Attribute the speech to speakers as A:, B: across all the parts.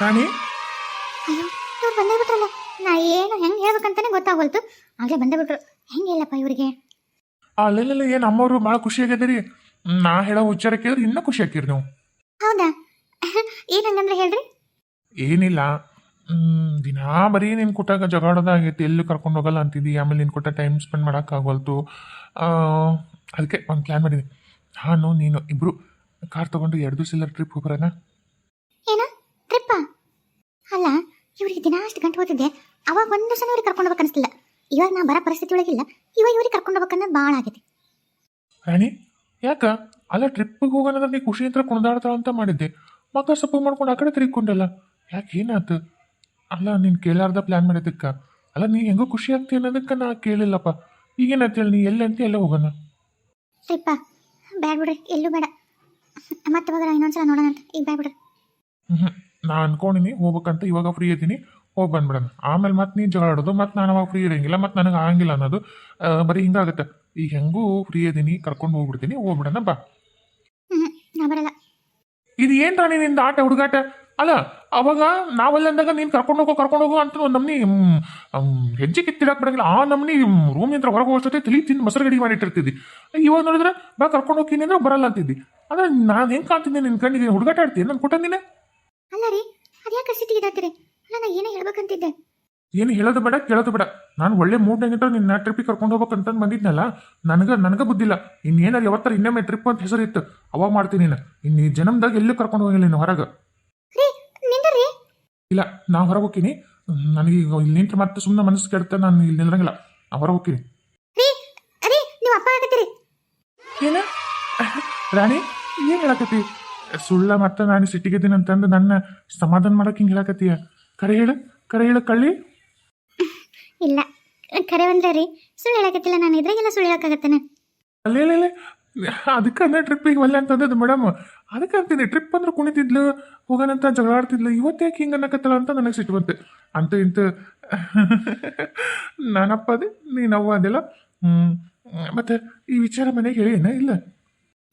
A: ರಾಣಿ?
B: ಅಯ್ಯೋ ಇವ್ರು ಬಂದೇ ಬಿಟ್ರಲ್ಲ ನಾ ಏನು ಹೆಂಗೆ ಹೇಳ್ಬೇಕಂತಾನೆ ಗೊತ್ತಾಗೋಲ್ತು. ಆಗಲೇ ಬಂದೇ ಬಿಟ್ರು ಹೆಂಗೆ ಇಲ್ಲಪ್ಪ ಇವರಿಗೆ?
A: ಅಲ್ಲೆಲ್ಲ ಏನು ಅಮ್ಮವರು ಭಾಳ ಖುಷಿ ಆಗ್ಯದ್ರಿ. ನಾ ಹೇಳೋ ಉಚ್ಚಾರ ಕೇಳಿದ್ರೆ ಇನ್ನೂ ಖುಷಿ ಆಕಿರಿ ನೀವು.
B: ಹೌದಾ? ಏನು ಹಂಗಂದ್ರೆ ಹೇಳ್ರಿ.
A: ಏನಿಲ್ಲ. ಮ್, ದಿನಾ ಬರೀ ನಿನ್ ಕೊಟ್ಟಾಗ ಜಗಾಡೋದಾಗೈತಿ ಎಲ್ಲೂ ಕರ್ಕೊಂಡು ಹೋಗಲ್ಲ ಅಂತಿದ್ದಿ ಆಮೇಲೆ ನಿನ್ ಕೊಟ್ಟ ಟೈಮ್ ಸ್ಪೆಂಡ್ ಮಾಡೋಕ್ಕಾಗವಲ್ತು ಅದಕ್ಕೆ ಒಂದು ಪ್ಲ್ಯಾನ್ ಮಾಡಿದ್ವಿ ನಾನು ನೀನು ಇಬ್ರು ಕಾರ್ ತಗೊಂಡು ಎರಡು ದಿವಸ ಎಲ್ಲ ಟ್ರಿಪ್ ಹೋಗ್ಬರೋಣ
B: ಏನು ಟ್ರಿಪ್ಪ ಅಲ್ಲ ಇವ್ರಿಗೆ ದಿನ ಅಷ್ಟು ಗಂಟೆ ಹೋಗ್ತಿದ್ದೆ ಅವಾಗ ಒಂದು ಸಲ ಇವ್ರಿಗೆ ಕರ್ಕೊಂಡು ಅನಿಸ್ತಿಲ್ಲ. ಇವಾಗ ನಾ ಬರೋ ಪರಿಸ್ಥಿತಿ ಒಳಗಿಲ್ಲ ಇವಾಗ ಇವ್ರಿಗೆ ಕರ್ಕೊಂಡು ಅನ್ನೋದು ಭಾಳ ಆಗೈತಿ.
A: ರಾಣಿ ಯಾಕ? ಅಲ್ಲ ಟ್ರಿಪ್ಪಿಗೆ ಹೋಗೋಣ ನೀ ಖುಷಿ ಅಂತ ಕುಣಿದಾಡ್ತಾಳ ಅಂತ ಮಾಡಿದ್ದೆ. ಮಗ ಸಪ್ಪು ಮಾಡ್ಕೊಂಡು ಆ ಕಡೆ ತಿರುಗಿಕೊಂಡಲ್ಲ. ಯಾಕೆ ಏನಾಯ್ತು? ಅಲ್ಲ ನೀನು ಕೇಳಾರ್ದ ಪ್ಲ್ಯಾನ್ ಮಾಡಿದ್ದಕ್ಕ. ಅಲ್ಲ ನೀ ಹೆಂಗೋ ಖುಷಿ ಆಗ್ತಿ ಅನ್ನೋದಕ್ಕೆ ನಾ ಕೇಳಿಲ್ಲಪ್ಪ. ಈಗೇನಾಯ್ತು ಹೇಳಿ ನೀ ಎಲ್ಲಿ ಅಂತ ಎಲ್ಲ ಹೋಗೋಣ.
B: ಟ್ರಿಪ್ಪ ಬ್ಯಾಡ ಬಿಡ್ರಿ ಎಲ್ಲೂ ಬೇಡ. ಮತ್ತೆ ಹೋಗೋಣ ಇನ್ನೊಂದ್ಸಲ ನೋಡೋಣ ಅಂತ ಈಗ ಬ್ಯಾಡ ಬಿಡ್ರಿ.
A: ಹ್ಞೂ ನಾ ಅನ್ಕೊಂಡಿನಿ ಹೋಗ್ಬೇಕಂತ ಇವಾಗ ಫ್ರೀ ಇದ್ದೀನಿ ಹೋಗಿ ಬಂದ್ಬಿಡೋಣ. ಆಮೇಲೆ ಮತ್ತೆ ನೀನು ಜಗಳಾಡೋದು ಮತ್ತೆ ನಾನು ಅವಾಗ ಫ್ರೀ ಇರೋಂಗಿಲ್ಲ ಮತ್ತು ನನಗೆ ಆಗಂಗಿಲ್ಲ ಅನ್ನೋದು ಬರೀ ಹಿಂಗಾಗುತ್ತೆ. ಈಗ ಹೆಂಗೂ ಫ್ರೀ ಇದ್ದೀನಿ ಕರ್ಕೊಂಡು ಹೋಗ್ಬಿಡ್ತೀನಿ ಹೋಗ್ಬಿಡೋಣ ಬಾ. ಇದು ಏನ್ ರಾಣಿ ನಿಂದ ಆಟ ಹುಡುಗಾಟ? ಅಲ್ಲ ಅವಾಗ ನಾವಲ್ಲಿ ಅಂದಾಗ ನೀನು ಕರ್ಕೊಂಡು ಹೋಗೋ ಕರ್ಕೊಂಡು ಹೋಗೋ ಅಂತ ಒಂದು ನಮ್ನಿ ಹೆಜ್ಜೆ ಕಿತ್ತಿಡಕ್ಕೆ ಬರಂಗಿಲ್ಲ. ಆ ನಮ್ನಿ ರೂಮಿಂದ ಹೊರಗೆ ಹೋಗೋಷ್ಟೊತ್ತೆ ತಿಳಿ ತಿಂದು ಮೊಸರು ಗಡಿ ಮಾಡಿಟ್ಟಿರ್ತಿದ್ದಿ. ಇವಾಗ ನೋಡಿದ್ರೆ ಬಾ ಕರ್ಕೊಂಡು ಹೋಗ್ತೀನಿ ಅಂದ್ರೆ ಬರಲ್ಲ ಅಂತಿದ್ದಿ. ಅಂದ್ರೆ ನಾನು ಹೆಂಗೆ ಕಾಣ್ತಿದ್ದೆ ನಿನ್ನ ಕಣ್ಣಿಗೆ? ಹುಡುಗಾಟ ಆಡ್ತೀನಿ ನಾನು ಕೊಟ್ಟ ನೀನೆ?
B: ಅಲ್ಲ ರೀ ಅದ್ಯಾಕೆ ಸಿಟ್ಟಿಗೆ ಇದಾತಿರಿ ಅಲ್ಲ ನಾ ಏನೇ ಹೇಳ್ಬೇಕಂತಿದ್ದೆ.
A: ಏನು ಹೇಳೋದು ಬೇಡ ಕೇಳೋದು ಬೇಡ. ನಾನು ಒಳ್ಳೆ ಮೂಡ್ನಾಗಿದ್ದ ನಿನ್ನ ಟ್ರಿಪ್ಪಿಗೆ ಕರ್ಕೊಂಡು ಹೋಗ್ಬೇಕಂತ ಬಂದಿದ್ನಲ್ಲ ನನಗೆ ನನಗೆ ಬುದ್ಧಿಲ್ಲ ಇನ್ನೇನಾರು ಯಾವತ್ತಾರ ಇನ್ನೊಮ್ಮೆ ಟ್ರಿಪ್ ಅಂತ ಹೆಸರಿತ್ತು ಅವಾಗ ಮಾಡ್ತೀನಿ ನೀನು. ಇನ್ನು ಈ ಜನ್ಮದಾಗ ಎಲ್ಲೂ ಕರ್ಕೊಂಡು ಹೋಗಿಲ್ಲ ನೀನು ಹೊರಗೆ. ಇಲ್ಲ ನಾ ಹೊರಗೆ ಹೋಗ್ತೀನಿ. ನನಗೆ ಈಗ ಇಲ್ಲಿ ನಿಂತು ಮತ್ತೆ ಸುಮ್ಮನೆ ಮನಸ್ಸು ಕೆಡುತ್ತೆ ನಾನು ಇಲ್ಲಿ ನಿಲ್ಲಂಗಿಲ್ಲ. ನಾ ಹೊರಗೆ ಹೋಗ್ತೀನಿ. ಏನ? ರಾಣಿ ಏನು ಹೇಳಕತ್ತಿ? ಸುಳ್ಳ ಮತ್ತೆ ನಾನು ಸಿಟ್ಟಿಗೆದ್ದೀನಿ ಅಂತಂದು ನನ್ನ ಸಮಾಧಾನ ಮಾಡಕ್ಕೆ ಹಿಂಗೆ ಹೇಳಕತ್ತೀಯ? ಕರೆ ಹೇಳು ಕರೆ ಹೇಳು ಕಳ್ಳಿ.
B: ಇಲ್ಲ ಕರೆ ಬಂದ್ರೆ ರೀ ಸುಳ್ಳು ಹೇಳಕತ್ತಿಲ್ಲ ನಾನು ಇದ್ರಾಗೆಲ್ಲ ಸುಳ್ಳು ಹೇಳಕ್ಕಾಗತ್ತೇನೆ?
A: ಅಲ್ಲೇ ಇಲ್ಲ ಅದಕ್ಕೆ ಅಂದ್ರೆ ಟ್ರಿಪ್ಪಿಗೆ ಒಲ್ಲೆ ಅಂತಂದದ್ದು ಮೇಡಮ್ ಅದಕ್ಕೆ ಅಂತೀನಿ ಟ್ರಿಪ್ ಅಂದ್ರೆ ಕುಣಿತಿದ್ಲು ಹೋಗೋಣಂತ ಜಗಳ ಆಡ್ತಿದ್ಲು ಇವತ್ತ್ಯಾಕೆ ಹಿಂಗೆ ಅನ್ನಕತ್ತಲ್ಲ ಅಂತ ನನಗೆ ಸಿಟ್ಟು ಬಂತು. ಅಂತ ಇಂತ ನಾನಪ್ಪ ಅದೇ ನೀನು ಅವ್ವ ಅದೆಲ್ಲ ಹ್ಞೂ ಮತ್ತು ಈ ವಿಚಾರ ಮನೆಗೆ ಹೇಳೇನ ಇಲ್ಲ?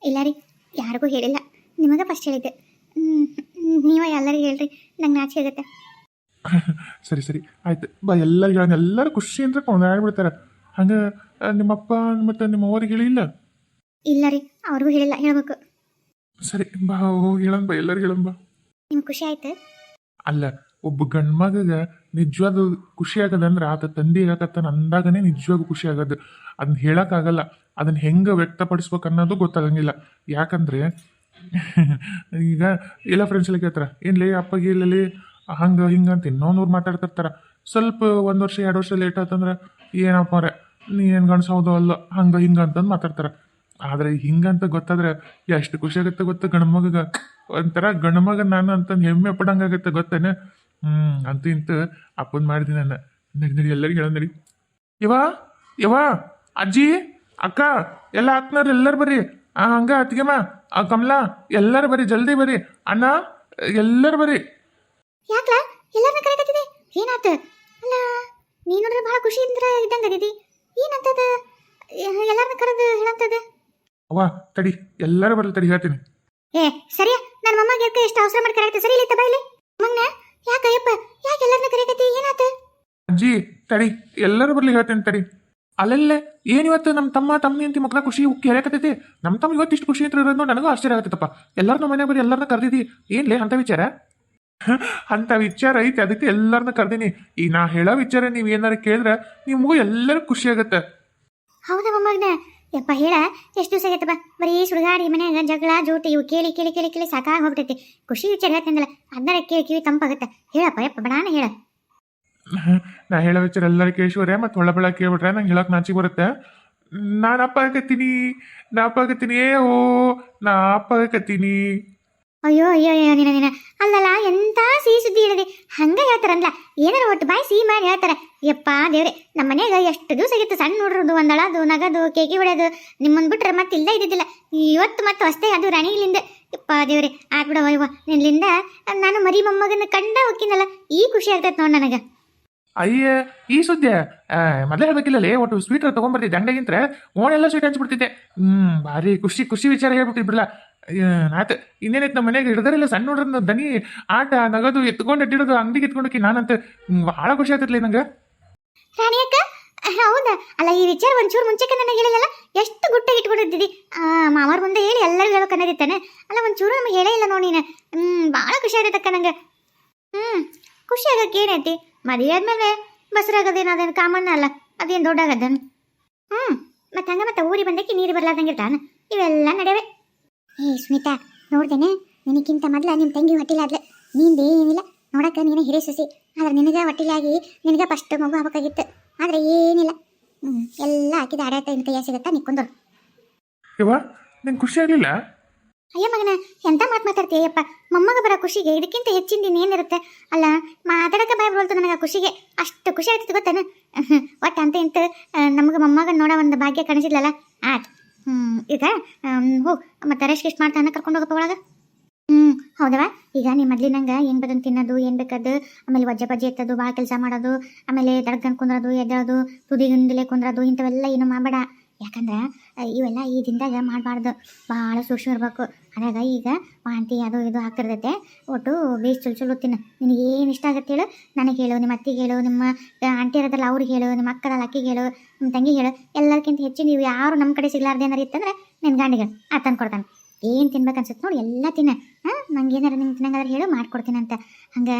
B: ಇಲ್ಲ ರೀ ಯಾರಿಗೂ ಹೇಳಿಲ್ಲ. ನಿಮಗೆ ಫಸ್ಟ್ ಹೇಳಿದ್ದೆ. ನೀವೇ ಎಲ್ಲರಿಗೂ ಹೇಳ್ರಿ ನಂಗೆ ನಾಚಿಕೆ ಆಗುತ್ತೆ.
A: ಸರಿ ಸರಿ ಆಯ್ತು. ಬಾ ಎಲ್ಲರಿಗೂ ಹೇಳೋಣ. ಎಲ್ಲರೂ ಖುಷಿ ಅಂದ್ರೆ ಕೊಂಡಾಡ್ಬಿಡ್ತಾರೆ ಹಂಗೆ ನಿಮ್ಮಪ್ಪ ಮತ್ತು ನಿಮ್ಮ ಅವ್ರಿಗೆ ಹೇಳಿಲ್ಲ
B: ಇಲ್ಲ? ರೀ ಅವ್ರಿಗೂ ಹೇಳಿಲ್ಲ ಹೇಳ್ಬೇಕು.
A: ಸರಿ ಬಾ ಹೋಗಿ ಹೇಳೋಣ ಬಾ ಎಲ್ಲರಿಗೂ ಹೇಳೋಣ ಬಾ.
B: ನಿಮ್ಗೆ ಖುಷಿ ಆಯ್ತು?
A: ಅಲ್ಲ ಒಬ್ಬ ಗಂಡ್ಮಗಗ ನಿಜವಾದ ಖುಷಿ ಆಗದಂದ್ರೆ ಆತ ತಂದೆ ಹೇಳಕತ್ತಾನ ಅಂದಾಗನೇ ನಿಜವಾಗೂ ಖುಷಿ ಆಗೋದು. ಅದನ್ನ ಹೇಳಕ್ಕಾಗಲ್ಲ ಅದನ್ನ ಹೆಂಗೆ ವ್ಯಕ್ತಪಡಿಸ್ಬೇಕು ಅನ್ನೋದು ಗೊತ್ತಾಗಂಗಿಲ್ಲ. ಯಾಕಂದ್ರೆ ಈಗ ಎಲ್ಲ ಫ್ರೆಂಡ್ಸ್ ಎಲ್ಲ ಕೇಳ್ತಾರೆ, ಏನ್ಲೇ ಅಪ್ಪಗೆ ಇಲ್ಲಲ್ಲಿ, ಹಂಗೆ, ಹಿಂಗೆ ಅಂತ ಇನ್ನೊಂದೂರು ಮಾತಾಡ್ತಿರ್ತಾರ. ಸ್ವಲ್ಪ ಒಂದು ವರ್ಷ, ಎರಡು ವರ್ಷ ಲೇಟ್ ಆತಂದ್ರೆ, ಏನಪ್ಪ ನೀ ಏನು ಗಂಡ್ಸ ಹೌದು ಅಲ್ಲ, ಹಂಗೆ, ಹಿಂಗೆ ಅಂತಂದು ಮಾತಾಡ್ತಾರ. ಆದರೆ ಹಿಂಗಂತ ಗೊತ್ತಾದ್ರೆ ಎಷ್ಟು ಖುಷಿ ಆಗುತ್ತೆ ಗೊತ್ತ ಗಣಮಗ ಒಂಥರ ಗಣಮಗ ನಾನು ಅಂತಂದು ಹೆಮ್ಮೆ ಪಡಂಗಾಗತ್ತೆ ಗೊತ್ತೇನೆ? ಹ್ಞೂ ಅಂತ ಇಂತು ಅಪ್ಪನ್ ಮಾಡಿದ್ದೀನಿ ನಾನು. ನಡಿ ನಡಿ, ಎಲ್ಲರಿಗೂ ಹೇಳ ನಡಿ. ಇವ ಇವ ಅಜ್ಜಿ, ಅಕ್ಕ, ಎಲ್ಲ ಅಕ್ಕನವ್ರು ಎಲ್ಲರೂ ಬರ್ರಿ. ಹಂಗ ಅತ್ತಿಗೆಮ್ಮ ಆ ಕಮಲಾ ಎಲ್ಲರೂ ಬರಿ ಜಲ್ದಿ ಬರಿ ಅಣ್ಣ ಎಲ್ಲರೂ ಬರಿ
B: ಯಾಕ್ಲ? ಎಲ್ಲರನ್ನ ಕರೆಕತ್ತಿದೆ? ಏನಾತ? ಅಲ್ಲ ನೀ ನೋಡ್ರೆ ಬಹಳ ಖುಷಿಯಿಂದ ಇದ್ದಂಗ ಅದಿದಿ. ಏನಂತದ? ಎಲ್ಲರನ್ನ ಕರೆದು ಹೇಳಂತದ?
A: ಅವ್ವ ತಡಿ ಎಲ್ಲರೂ ಬರಲಿ ತಡಿ ಹೇಳ್ತೀನಿ.
B: ಏ ಸರಿಯಾ ನನ್ನ ಮಮ್ಮಗೆ ಯಾಕೆ ಎಷ್ಟು ಅವಸರ ಮಾಡಿ ಕರೆಕತ್ತಿ? ಸರಿ ಇಲ್ಲ. ಬಾಯ್ಲಿ ಮಗ್ನ ಯಾಕಯ್ಯಪ್ಪ ಯಾಕೆ ಎಲ್ಲರನ್ನ ಕರೆಕತ್ತಿ? ಏನಾತ?
A: ಅಜ್ಜಿ ತಡಿ ಎಲ್ಲರೂ ಬರ್ಲಿ ಹೇಳ್ತೀನಿ ತಡಿ. ಅಲ್ಲಲ್ಲೇ ಏನ್ ಇವತ್ತು ನಮ್ಮ ತಮ್ಮ ತಮ್ಮನಿ ಅಂತ ಮಕ್ಕಳ ಖುಷಿ, ಉಕ್ಕಿ ನಮ್ಮ ತಮ್ಮ ಇವತ್ತು ಇಷ್ಟು ಖುಷಿ ಅಂತ ಇರೋದು ನನಗೂ ಆಶ್ಚರ್ಯ ಆಗತ್ತಪ್ಪ. ಎಲ್ಲರೂ ನಮ್ಮ ಮನೆ ಬರೀ ಎಲ್ಲರನ್ನ ಕರೆದಿದ್ದಿ ಏನ್ಲೇ ಅಂತ ವಿಚಾರ? ಅಂತ ವಿಚಾರ ಐತಿ, ಅದಕ್ಕೆ ಎಲ್ಲರನ್ನ ಕರ್ದೀನಿ. ಈ ನಾ ಹೇಳೋ ವಿಚಾರ ನೀವು ಏನಾರು ಕೇಳಿದ್ರೆ ನಿಮಗೂ ಎಲ್ಲರೂ ಖುಷಿ ಆಗತ್ತೆ.
B: ಹೌದಾ ಯಪ್ಪ ಹೇಳ, ಎಷ್ಟು ದಿವಸ ಆಗೈತಪ್ಪ? ಬರೀ ಸುಡುಗಾಡಿ, ಮನ್ಯಾಗ ಜಗಳ, ಜೋಟಿ, ಇವು ಕೇಳಿ ಕೇಳಿ ಕೇಳಿ ಕೇಳಿ ಸಾಕಾಗಿ ಹೋಗ್ಬಿಟ್ಟೈತಿ ಖುಷಿ ವಿಚಾರ ಹೇಳ್ತಂದಲ್ಲ ಅದನ್ನ ಕೇಳಿ ಕಿವಿ ತಂಪಾಗತ್ತೆ. ಹೇಳಪ್ಪ, ಯಪ್ಪ, ಬಡಾನ ಹೇಳ.
A: ನಾ ಹೇಳೋ ವಿಚಾರ ಎಲ್ಲರೂ ಮತ್ತೆ ಮತ್ತು ಒಳ್ಳೆ ಬೆಳ ಕೇಳ್ಬಿಟ್ರೆ ನಂಗೆ ಹೇಳೋಕೆ ನಾಚಿಗೆ ಬರುತ್ತೆ. ನಾನು ಅಪ್ಪ ಆಗತ್ತೀನಿ ನಾ ಅಪ್ಪ ಆಗತ್ತೀನಿ ಏ ಓ ನಾ ಅಪ್ಪ ಆಗತ್ತೀನಿ
B: ಅಯ್ಯೋ ಅಯ್ಯೋ ಅಯ್ಯೋ, ನಿನ ನಿನ. ಅಲ್ಲಲ್ಲ, ಎಂತ ಸಿಹಿ ಸುದ್ದಿ ಹೇಳಿದೆ? ಹಂಗ ಹೇಳ್ತಾರಲ್ಲ ಏನಾರ ಒಟ್ಟು ಬಾಯಿ ಸಿಹಿ ಮಾಡಿ ಹೇಳ್ತಾರ. ಯಪ್ಪ ದೇವ್ರೆ ನಮ್ಮ ಮನೆಯಾಗ ಎಷ್ಟು ದಿವಸ ಆಗಿತ್ತು ಸಣ್ಣ ನೋಡ್ರದು ಒಂದಳದು, ನಗದು, ಕೇಕಿ ಹೊಡೆದು ನಿಮ್ಮನ್ ಬಿಟ್ರೆ ಮತ್ತೆ ಇಲ್ಲೇ ಇದ್ದಿದ್ದಿಲ್ಲ. ಇವತ್ತು ಮತ್ತೆ ಹೊಸ್ತೇ ಅದು ರಾಣಿಲಿಂದ. ಯಪ್ಪ ದೇವ್ರೆ ಆಗ್ಬಿಡ ಅಯ್ಯವ ನಿನ್ನಿಂದ ನಾನು ಮರಿ ಮೊಮ್ಮಗನ ಕಂಡ ಹೋಗ್ತೀನಲ್ಲ ಈ ಖುಷಿ ಆಗ್ತೈತೆ ನೋಡಿ ನನಗ.
A: ಅಯ್ಯ, ಈ ಸುದ್ದಿ ಮೊದಲೇ ಹೇಳ್ಬೇಕಿಲ್ಲಲೇ, ಒಟ್ಟು ಸ್ವೀಟರ್ ತಗೊಂಡ್ಬರ್ತಿದ್ದೆ ಅಂಗಡಿಗಿಂತ ಓಣೆಲ್ಲ ಸ್ವೀಟ್ ಹಂಚ್ಬಿಡ್ತಿದ್ದೆ ಹ್ಮ್, ಭಾರಿ ಖುಷಿ ಖುಷಿ ವಿಚಾರ ಹೇಳ್ಬಿಟ್ಟಿದ್ಬಿಡಲ್ಲ ಆಯ್ತು ಇನ್ನೇನೈತೆ ನಮ್ಮ ಮನೆಗೆ ಹಿಡ್ದಾರಿಲ್ಲ ಸಣ್ಣ ನೋಡ್ರ ದನಿ ಆಟ, ನಗದು, ಎತ್ಕೊಂಡು, ಅಡ್ಡಿಡೋದು, ಅಂಗಡಿಗೆ ಎತ್ಕೊಂಡೋಗಿ ನಾನಂತ ಭಾಳ ಖುಷಿ ಆಗ್ತೈತ್ಲಿ ನಂಗೆ.
B: ಹೌದಾ? ಅಲ್ಲ, ಈ ವಿಚಾರ ಒಂಚೂರು ಮುಂಚೆಕ್ಕೆ ನನಗೆ ಹೇಳಿಲ್ಲ ಎಷ್ಟು ಗುಟ್ಟಾಗಿ ಇಟ್ಕೊಂಡಿದ್ದಿದ್ದಿ ಮಾವಾರ ಮುಂದೆ ಹೇಳಿ ಎಲ್ಲರಿಗೂ ಹೇಳೋ ಕನ್ನಡಿತ್ತಾನೆ ಅಲ್ಲ, ಒಂಚೂರು ನಮಗೆ ಹೇಳೇ ಇಲ್ಲ ನೋಡಿ ನೀನು. ಹ್ಞೂ ಭಾಳ ಖುಷಿ ಆಗೈತಕ್ಕ ನಂಗೆ. ಹ್ಞೂ ಖುಷಿ ಆಗಕ್ಕೆ ಏನೈತಿ ಮದುವೆ ಮೇಲೆ ಬಸರಾಗದೇನು ಅದೇನು ಕಾಮಣ್ಣ ಅಲ್ಲ? ಅದೇನು ದೊಡ್ಡಾಗದನು ಹ್ಞೂ ಮತ್ತೆ ಹಂಗ ಮತ್ತೆ ಊರಿಗೆ ಬಂದಕ್ಕೆ ನೀರು ಬರಲಾರ್ದಂಗೆ ಇರ್ತಾನ? ಇವೆಲ್ಲ ನಡೆವೆ. ಏ ಸ್ಮಿತಾ ನೋಡ್ದೇನೆ ನಿನಗಿಂತ ಮೊದಲು ನಿಮ್ಮ ತಂಗಿ ಹೊಟ್ಟಿಲಾದ್ಲೆ ನಿಂದೇನಿಲ್ಲ ನೋಡಕ್ಕೆ, ನೀನು ಹಿರೇ ಸೊಸಿ. ಆದ್ರೆ ನಿನಗೆ ಹೊಟ್ಟಿಲಾಗಿ ನಿನಗೆ ಫಸ್ಟ್ ಮಗು ಆಗ್ಬೇಕಾಗಿತ್ತು. ಆದ್ರೆ ಏನಿಲ್ಲ. ಹ್ಞೂ ಎಲ್ಲ ಹಾಕಿದ ಆಡಾಟ ಇಂತ ಕೈಯ ಸಿಗತ್ತಾ ನಿಕ್ಕೊಂದು
A: ಇವ ನಂಗೆ ಖುಷಿ ಆಗಲಿಲ್ಲ.
B: ಅಯ್ಯ ಮಗನ, ಎಂತ ಮಾತು ಮಾತಾಡ್ತೀಯಪ್ಪ ಮೊಮ್ಮಗ ಬರೋ ಖುಷಿಗೆ ಇದಕ್ಕಿಂತ ಹೆಚ್ಚಿಂದ ಇನ್ನೇನಿರುತ್ತೆ ಅಲ್ಲ, ಮಾತಾಡಕ ಬಾಯ್ ಬರೋಲ್ತು ನನಗೆ ಖುಷಿಗೆ. ಅಷ್ಟು ಖುಷಿ ಆಗ್ತದೆ ಗೊತ್ತಾನ? ಒಟ್ಟು ಅಂತ ಇಂತ ನಮಗೆ ಮೊಮ್ಮಗನ ನೋಡೋ ಒಂದು ಭಾಗ್ಯ ಕಾಣಿಸಿದ್ಲಲ್ಲ? ಆಯ್ತು. ಹ್ಞೂ ಈಗ ಹೋಗಿ ಮತ್ತೆ ರೆಸ್ಟ್ ಗಿಸ್ಟ್ ಮಾಡ್ತಾನೆ ಕರ್ಕೊಂಡು ಹೋಗಪ್ಪ ಒಳಗೆ. ಹ್ಞೂ ಹೌದವ? ಈಗ ನಿಮ್ಮ ಮೊದ್ಲಿನಂಗೆ ಏನು ಬೇಕಂತ ತಿನ್ನೋದು, ಏನು ಬೇಕದು? ಆಮೇಲೆ ವಜ್ಜೆ ಬಜ್ಜೆ ಎತ್ತದು ಭಾಳ ಕೆಲಸ ಮಾಡೋದು, ಆಮೇಲೆ ದಡ್ಗನ್ ಕುಂದ್ರೋದು, ಎದ್ದೇಳೋದು, ತುದಿಗಿಂದಲೇ ಕುಂದ್ರದು, ಇಂಥವೆಲ್ಲ ಏನು ಮಾಡಬೇಡ. ಯಾಕಂದ್ರೆ ಇವೆಲ್ಲ ಈ ದಿನದಾಗ ಮಾಡಬಾರ್ದು. ಭಾಳ ಸೂಕ್ಷ್ಮ ಇರಬೇಕು. ಅದಾಗ ಈಗ ವಾಂತಿ ಅದು ಇದು ಆಗ್ತಿರ್ತೈತೆ ಒಟ್ಟು ಬೇಸ್ ಚಲೋ ಚಲೋ ತಿನ್ನು ನಿನಗೆ ಏನು ಇಷ್ಟ ಆಗುತ್ತೆ ಹೇಳು. ನನಗೆ ಹೇಳು, ನಿಮ್ಮ ಅತ್ತಿಗೆ ಹೇಳು, ನಿಮ್ಮ ಆಂಟಿ ಇರೋದಲ್ಲ ಅವ್ರಿಗೆ ಹೇಳು, ನಿಮ್ಮ ಅಕ್ಕದಲ್ಲ ಅಕ್ಕಿಗೆ ಹೇಳು, ನಿಮ್ಮ ತಂಗಿಗೆ ಹೇಳು. ಎಲ್ಲರ್ಕಿಂತ ಹೆಚ್ಚು ನೀವು ಯಾರು ನಮ್ಮ ಕಡೆ ಸಿಗ್ಲಾರ್ದೇನಾರು ಇತ್ತಂದ್ರೆ ನಿನ್ನ ಗಂಡಿಗೆ ಆ ತಂದು ಕೊಡ್ತಾನೆ ಏನು ತಿನ್ಬೇಕು ಅನ್ಸುತ್ತೆ ನೋಡಿ, ಎಲ್ಲ ತಿನ್ನ. ಹಾಂ ನಂಗೆ ಏನಾರು ನಿಮ್ಗೆ ತಿನ್ನಂಗಾದ್ರೆ ಹೇಳು, ಮಾಡ್ಕೊಡ್ತೀನಿ ಅಂತ. ಹಂಗೆ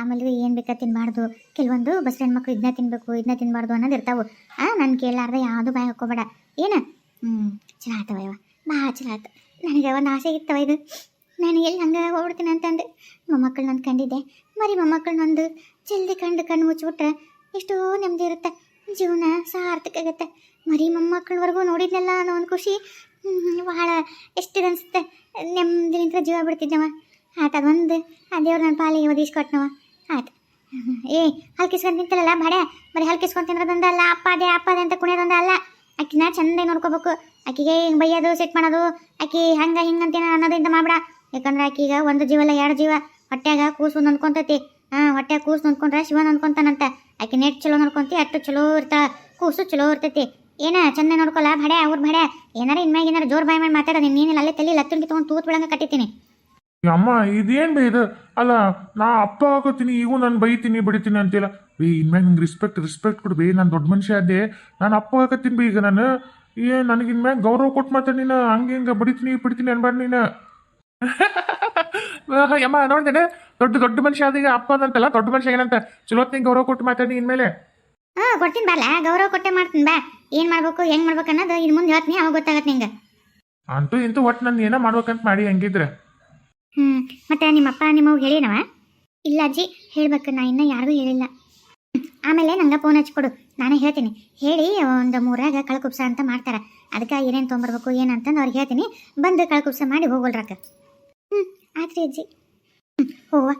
B: ಆಮೇಲೆ ಏನು ಬೇಕಾ ತಿನ್ಬಾರ್ದು. ಕೆಲವೊಂದು ಬಸ್ ಹೆಣ್ಮಕ್ಳು ಇದನ್ನ ತಿನ್ನಬೇಕು ಇದನ್ನ ತಿನ್ಬಾರ್ದು ಅನ್ನೋದು ಇರ್ತಾವೆ. ಹಾಂ ನಾನು ಕೇಳಾರ್ದ ಯಾವುದು ಬಾಯ್ ಹಾಕೋಬೇಡ ಏನು? ಹ್ಞೂ ಚಲೋ ಆತವ ಇವ ಭಾಳ ಚಲೋ ಆಯ್ತು ನನಗೆ ಒಂದು ಆಸೆ ಇತ್ತವ ಇದು. ನಾನು ಎಲ್ಲಿ ಹಂಗೆ ಹೋಗ್ಬಿಡ್ತೀನಿ ಅಂತಂದು. ಮೊಮ್ಮಕ್ಕಳು ನಂದು ಕಂಡಿದ್ದೆ. ಮರಿ ಮೊಮ್ಮಕ್ಕಳು ನಂದು ಜಲ್ದಿ ಕಂಡು ಕಣ್ಣು ಮುಚ್ಚಿಬಿಟ್ರೆ ಎಷ್ಟೋ ನೆಮ್ಮದಿ ಇರುತ್ತೆ. ಜೀವನ ಸಾರ್ಥಕ ಆಗುತ್ತೆ. ಮರಿ ಮೊಮ್ಮಕ್ಕಳವರೆಗೂ ನೋಡಿದ್ನಲ್ಲ ಅನ್ನೋ ಒಂದು ಖುಷಿ. ಬಹಳ ಎಷ್ಟು ಅನಿಸುತ್ತೆ. ನೆಮ್ಮದಿನಿಂದ ಜೀವ ಬಿಡ್ತಿದ್ದವ ಆತ ಅದೊಂದು ಆ ದೇವ್ರು ನನ್ನ ಪಾಲಿಗೆ ಒದಿಸ್ಕೊಟ್ನವ ಆಯ್ತು. ಏ, ಹಲ್ಕಿಸ್ಕೊಂಡು ನಿಂತಲ್ಲ ಬಡೆ ಬರೀ ಹಲ್ಕಿಸ್ಕೊಂಡು ತಿನ್ನೋದೊಂದಲ್ಲ ಅಪ್ಪ ಅದೇ ಅಪ್ಪ ಅದೇ ಅಂತ ಕುಣಿಯೋದೊಂದು ಅಲ್ಲ ಆಕಿನ ಚಂದ ನೋಡ್ಕೋಬೇಕು. ಆಕಿಗೆ ಹಿಂಗೆ ಬೈಯೋದು ಸೆಟ್ ಮಾಡೋದು, ಆಕಿ ಹಂಗೆ, ಹಿಂಗೆ ಅಂತ ಅನ್ನೋದಿಂದ ಮಾಡ್ಬಿಡ. ಯಾಕಂದ್ರೆ ಆಕಿಗ ಒಂದು ಜೀವಲ್ಲ ಎರಡು ಜೀವ. ಹೊಟ್ಯಾಗ ಕೂಸು ನೊಂದ್ಕೊಂತೈತಿ ಹಾಂ ಹೊಟ್ಟೆ ಕೂಸು ನೊಂದ್ಕೊಂಡ್ರೆ ಶಿವ ನೊಂದ್ಕೊಂತಾನಂತ ಆಕಿ ನೆಟ್ ಚಲೋ ನೋಡ್ಕೊಂತಿ ಅಷ್ಟು ಚಲೋ ಇರ್ತಾಳ. ಕೂಸು ಚಲೋ ಇರ್ತೈತಿ. ಏನ ಚಂದ ನೋಡ್ಕೊಲ್ಲ ಭಡೆ ಅವ್ರ ಭಡೆ ಏನಾರ ಇನ್ಮ್ಯಾಗ ಏನಾರ ಜೋರ್ ಬಾಯ್ ಮಾಡಿ ನೀ ನೀನಿಲ್ಲ ಅಲ್ಲೇ ತಲೆ ಲತ್ತುಂಗಿ ತೊಗೊಂಡು ತೂತ್ ಬಿಡಂಗ ಕಟ್ಟಿತೀನಿ
A: ಅಮ್ಮ, ಇದೇನು ಬೇ ಇದು? ಅಲ್ಲ, ನಾ ಅಪ್ಪ ಹಾಕೋತೀನಿ, ಈಗೂ ನಾನು ಬೈತೀನಿ, ಬಿಡ್ತೀನಿ ಅಂತಿಲ್ಲ ಬೇ ಇನ್ಮ್ಯಾಗ ನಂಗೆ ರಿಸ್ಪೆಕ್ಟ್ ರಿಸ್ಪೆಕ್ಟ್ ಕೊಡು ಬೇ, ನಾನು ದೊಡ್ಡ ಮನುಷ್ಯ ಆದೆ ನಾನು ಅಪ್ಪ ಹಾಕತ್ತೀನಿ ಬಿ ಈಗ ನಾನು. ಏ, ನನಗೆ ಇನ್ಮ್ಯಾಗ ಗೌರವ ಕೊಟ್ಟು ಮಾತಾಡಿ ನೀನು. ಹಂಗೆ ಹಿಂಗೆ ಬಡಿತೀನಿ, ಬಿಡ್ತೀನಿ ಅನ್ಬಾರ್ ನೀನು. ಅಮ್ಮ ನೋಡ್ದೇನೆ? ದೊಡ್ಡ ದೊಡ್ಡ ಮನುಷ್ಯ ಅದೀಗ ಅಪ್ಪ ಅಂತಲ್ಲ ದೊಡ್ಡ ಮನುಷ್ಯ ಏನಂತ? ಚಲೋತ್ನಿಗೆ ಗೌರವ ಕೊಟ್ಟು ಮಾತಾಡಿ ಇನ್ಮೇಲೆ
B: ಹಾಂ ಕೊಡ್ತೀನಿ ಬಾಲ ಗೌರವ ಕೊಟ್ಟೆ ಮಾಡ್ತೀನಿ ಬಾ. ಏನು ಮಾಡ್ಬೇಕು ಹೆಂಗೆ ಮಾಡ್ಬೇಕು ಅನ್ನೋದು ಇನ್ನು ಮುಂದೆ ಹೇಳ್ತೀನಿ ಅವಾಗ ಗೊತ್ತಾಗತ್ತೆ ನಿಂಗೆ.
A: ಅಂತೂ ಇಂತೂ ಒಟ್ಟು ನಾನು ಏನೋ ಮಾಡ್ಬೇಕಂತ ಮಾಡಿ ಹಂಗಿದ್ರೆ.
B: ಹ್ಞೂ ಮತ್ತೆ ನಿಮ್ಮಪ್ಪ ನಿಮ್ಮವ್ಗೆ ಹೇಳಿನವ? ಇಲ್ಲ ಅಜ್ಜಿ ಹೇಳ್ಬೇಕು ನಾ ಇನ್ನೂ ಯಾರಿಗೂ ಹೇಳಿಲ್ಲ. ಆಮೇಲೆ ನಂಗೆ ಫೋನ್ ಹಚ್ಕೊಡು ನಾನೇ ಹೇಳ್ತೀನಿ. ಹೇಳಿ ಒಂದು ಮೂರಾಗ ಕಳಕುಪ್ಸ ಅಂತ ಮಾಡ್ತಾರೆ. ಅದಕ್ಕೆ ಏನೇನು ತೊಗೊಂಬರ್ಬೇಕು ಏನಂತಂದು ಅವ್ರಿಗೆ ಹೇಳ್ತೀನಿ. ಬಂದು ಕಳಕುಪ್ಸ ಮಾಡಿ ಹೋಗೋಲ್ರಕ್ಕ ಹ್ಞೂ ಆತ್ರಿ ಅಜ್ಜಿ. ಹ್ಞೂ ಹೋಗುವ.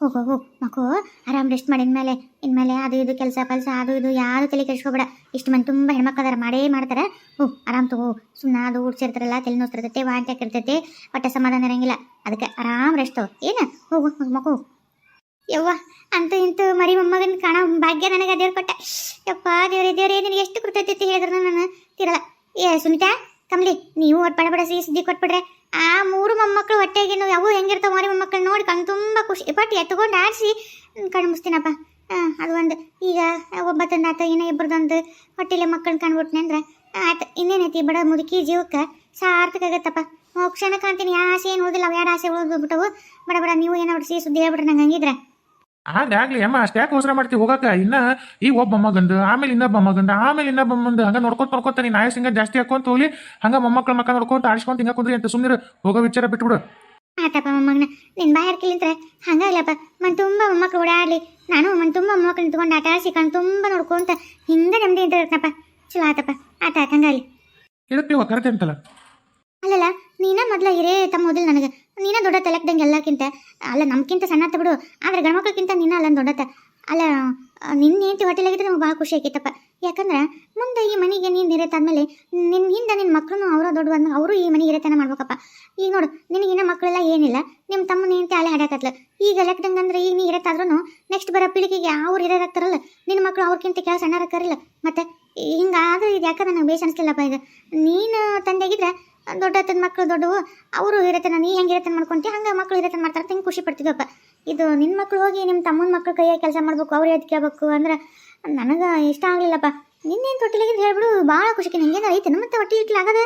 B: ಹೋಗೋ ಹೋಗು ಮಕ್ಕೋ, ಆರಾಮ್ ರೆಸ್ಟ್ ಮಾಡಿ. ಇನ್ಮೇಲೆ ಇನ್ಮೇಲೆ ಅದು ಇದು ಕೆಲಸ ಪಲ್ಸ ಅದು ಇದು ಯಾವುದು ತಲೆ ಕೆಡಿಸ್ಕೋಬೇಡ. ಇಷ್ಟು ಮಂದಿ ತುಂಬ ಹೆಣ್ಮಕ್ಕದಾರ ಮಾಡೇ ಮಾಡ್ತಾರೆ. ಹ್ಞೂ ಆರಾಮ್ ತಗೋ. ಸುಮ್ಮನೆ ಅದು ಉಡ್ಸಿರ್ತಾರಲ್ಲ, ತಲೆ ನೋಡ್ತಿರ್ತೈತೆ ವಾಂತಿ ಆಗಿರ್ತೈತೆ ಹೊಟ್ಟೆ ಸಮಾಧಾನ ಇರಂಗಿಲ್ಲ. ಅದಕ್ಕೆ ಆರಾಮ್ ರೆಸ್ಟ್ ಏನ? ಹೋಗು ಮಗು ಯವ್ವ, ಅಂತೂ ಇಂತೂ ಮರಿ ಮೊಮ್ಮಗನ ಕಾಣೋ ಭಾಗ್ಯ ನನಗೆ ದೇವ್ರು ಕೊಟ್ಟ. ಯಪ್ಪ, ದೇವ್ರಿ ದೇವ್ರಿ, ನಿನಗೆ ಎಷ್ಟು ಕೃತಜ್ಞತೆ ಹೇಳಿದ್ರು ನಾನು? ತಿರಲ್ಲ ಏ, ಸುನಿತಾ, ಕಮ್ಲಿ, ನೀವು ಒಟ್ಟು ಬಡ ಬಡ ಸುದ್ದಿ ಕೊಟ್ಬಿಡ್ರೆ. ಆ ಮೂರು ಮೊಮ್ಮಕ್ಕಳು ಹೊಟ್ಟೆಗೆ ನಾವು, ಯಾವ ಹೆಂಗಿರ್ತಾವ ಮರಿ ಮೊಮ್ಮಕ್ಕಳು ನೋಡಿ ಕಣ್ ತುಂಬ ಖುಷಿ. ಪಟ್ಟು ಎತ್ಕೊಂಡು ಆಡಿಸಿ. ಕಣ್ಣು ಮುಸ್ತೀನಪ್ಪ ಹಾಂ ಅದು ಒಂದು. ಈಗ ಒಬ್ಬ ಆತ ಏನೋ ಇಬ್ಬರದೊಂದು ಹೊಟ್ಟೆಲೆ ಮಕ್ಕಳನ್ನ ಕಂಡ್ಬಿಟ್ನೆ ಅಂದ್ರೆ ಆಯ್ತು. ಇನ್ನೇನೈತಿ ಬಡ ಮುದುಕಿ ಜೀವಕ್ಕೆ? ಸಾರ್ಥಕ ಆಗತ್ತಪ್ಪ. ಮೋಕ್ಷಣ ಕಾಣ್ತೀನಿ. ಯಾವ ಆಸೆ ಏನು ಓದಿಲ್ಲ, ಅವು ಎರಡು ಆಸೆ ಉಳಿದ್ಬಿಟ್ಟವು ಬಡ ಬಡ, ನೀವು ಏನೋ ಹೊಡ್ಸಿ ಸುದ್ದಿ ಹೇಳ್ಬಿಟ್ರೆ ನಂಗೆ ಹಂಗಿದ್ರೆ?
A: ಆಗ್ಲಿ ಆಗ್ಲಿ ಅಮ್ಮ ಅಷ್ಟೇ ಯಾಕೆ ಮಾಡ್ತಿ? ಮಾಡ್ತೀವಿ ಹೋಗಕ್ಕ ಇನ್ನ ಈ ಒಬ್ಬ ಮಗಂದು ಆಮೇಲೆ ಇನ್ನೊಬ್ಬ ಮಗಂದ ಆಮೇಲೆ ಇನ್ನೊಬ್ಬ ಮಂದು ಹಂಗ ನೋಡ್ಕೊಂತ ನೋಡ್ಕೊತ ನೀನ್ ಆಯಸ್ ಹಿಂಗ ಜಾಸ್ತಿ ಹಾಕೊಂತ ಹೋಗ್ಲಿ ಹಂಗ ಮೊಮ್ಮಕ್ಳ ಮಕ್ಕ ನೋಡ್ಕೊಂತ ಆಡಿಸ್ಕೊಂತ ಹಿಂಗ ಕುಂದ್ರಿ ಅಂತ ಸುಮ್ಮನೆ ಹೋಗೋ ವಿಚಾರ ಬಿಟ್ಬಿಡು.
B: ಆತಪ್ಪ ಮೊಮ್ಮಗನ ನಿನ್ ಬಾಯಿ ಹರ್ಕಿಲಿಂತ್ರ ಹಂಗಾಗ್ಲಪ್ಪ ಮನ್ ತುಂಬಾ ಮೊಮ್ಮಕ್ಳು ಓಡಾಡ್ಲಿ. ನಾನು ಮನ್ ತುಂಬಾ ಮೊಮ್ಮಕ್ಳು ನಿಂತ್ಕೊಂಡು ಆಟ ಆಡಿಸಿ ಕಣ್ ತುಂಬಾ ನೋಡ್ಕೊಂತ ಹಿಂಗ ನೆಮ್ಮದಿ ಅಂತ ಇರ್ತಪ್ಪ ಚಲೋ ಆತಪ್ಪ ಆತ ಹಂಗಾಗ್ಲಿ.
A: ಇದಕ್ಕೆ ಕರೆತೆ ಅಂತಲ್ಲ?
B: ಅಲ್ಲಲ್ಲ ನೀನ ಮೊದ್ಲ ಹಿರೇ ತಮ್ಮ ಮೊದಲು ನನಗೆ ನೀನ ದೊಡ್ಡ ತಲೆಕ್ದಂಗೆ ಎಲ್ಲಕ್ಕಿಂತ, ಅಲ್ಲ ನಮ್ಗಿಂತ ಸಣ್ಣತ್ತ ಬಿಡು, ಆದ್ರೆ ಗಂಡ್ಮಕ್ಳಿಗಿಂತ ನಿನ್ನ ಅಲ್ಲ ದೊಡ್ಡತ್ತ ಅಲ್ಲ ನಿನ್ನ ಹೆಂಡತಿ ಹೋಟೆಲಾಗಿದ್ರೆ ನಮ್ಗೆ ಭಾಳ ಖುಷಿ ಆಕೈತಪ್ಪ. ಯಾಕಂದ್ರೆ ಮುಂದೆ ಈ ಮನೆಗೆ ನೀನು ಹಿರೇತಾದ್ಮೇಲೆ ನಿನ್ನ ಹಿಂದೆ ನಿನ್ನ ಮಕ್ಕಳು ಅವರು ದೊಡ್ಡ ಅವರು ಈ ಮನೆಗೆ ಹಿರೇತನ ಮಾಡ್ಬೇಕಪ್ಪ. ಈಗ ನೋಡು ನಿನಗಿನ್ನ ಮಕ್ಕಳೆಲ್ಲ ಏನಿಲ್ಲ ನಿಮ್ಮ ತಮ್ಮ ಹೆಂಡತಿ ಅಲೆ ಹಾಡಾಕತ್ಲ ಈಗ ಲೆಕ್ಕದಂಗಂದ್ರೆ ಈಗ ನೀ ಇರತ್ತಾದ್ರೂ ನೆಕ್ಸ್ಟ್ ಬರೋ ಪೀಳಿಗೆಗೆ ಅವ್ರು ಇರತ್ತಾರಲ್ಲ ನಿನ್ನ ಮಕ್ಕಳು ಅವ್ರಕ್ಕಿಂತ ಕೆಲ ಸಣ್ಣರಾಗ್ತಾರಲ್ಲ ಮತ್ತೆ ಹಿಂಗಾದ್ರೆ ಇದು ಯಾಕಂದ್ರೆ ನಂಗೆ ಬೇಸ್ ಅನಿಸ್ಲಿಲ್ಲಪ್ಪ ಇದು. ನೀನು ತಂದೆಗಿದ್ರೆ ದೊಡ್ಡ ಅತ್ತನ ಮಕ್ಕಳು ದೊಡ್ಡವು, ಅವರು ಇರತ್ತನ ನೀ ಹೆಂಗೆ ಇರತನ ಮಾಡ್ಕೊಂತಿ? ಹಂಗೆ ಮಕ್ಕಳು ಇರತ್ತನ ಮಾಡ್ತಾರೆ ಹಿಂಗೆ ಖುಷಿ ಪಡ್ತಿದ್ವಪ್ಪ? ಇದು ನಿನ್ನ ಮಕ್ಕಳು ಹೋಗಿ ನಿಮ್ಮ ತಮ್ಮನ ಮಕ್ಕಳು ಕೈಯಾಗಿ ಕೆಲಸ ಮಾಡ್ಬೇಕು, ಅವ್ರು ಎದ್ದು ಕೇಳಬೇಕು ಅಂದ್ರೆ ನನಗೆ ಇಷ್ಟ ಆಗಲಿಲ್ಲಪ್ಪ. ನಿನ್ನೇನು ತೊಟ್ಟಿಲಾಗಿದ್ದು ಹೇಳ್ಬಿಡು ಭಾಳ ಖುಷಿಗೆ ನಿಂಗೇನಾರ ಐತೆ ಮತ್ತೆ? ಹೊಟ್ಟೆ ಇಟ್ಲಾಗದ